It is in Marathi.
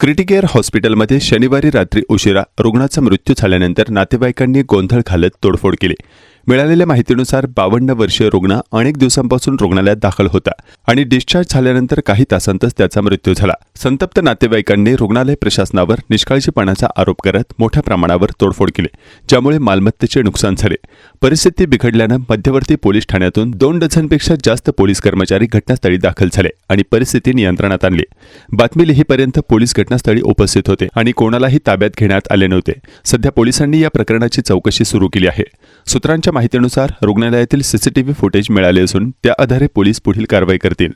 क्रिटिकेअर हॉस्पिटलमध्ये शनिवारी रात्री उशिरा रुग्णाचा मृत्यू झाल्यानंतर नातेवाईकांनी गोंधळ घालत तोडफोड केली. मिळालेल्या माहितीनुसार बावन्न वर्षीय रुग्ण अनेक दिवसांपासून रुग्णालयात दाखल होता आणि डिस्चार्ज झाल्यानंतर काही तासांतच त्याचा मृत्यू झाला. संतप्त नातेवाईकांनी रुग्णालय प्रशासनावर निष्काळजीपणाचा आरोप करत मोठ्या प्रमाणावर तोडफोड केली ज्यामुळे मालमत्तेचे नुकसान झाले. परिस्थिती बिघडल्यानं मध्यवर्ती पोलीस ठाण्यातून दोन डझनपेक्षा जास्त पोलीस कर्मचारी घटनास्थळी दाखल झाले आणि परिस्थिती नियंत्रणात आणली. बातमी लिहीपर्यंत पोलीस घटनास्थळी उपस्थित होते आणि कोणालाही ताब्यात घेण्यात आले नव्हते. सध्या पोलिसांनी या प्रकरणाची चौकशी सुरू केली आहे. सूत्रांच्या माहितीनुसार रुग्णालयातील सीसीटीव्ही फुटेज मिळाले असून त्या आधारे पोलीस पुढील कारवाई करतील.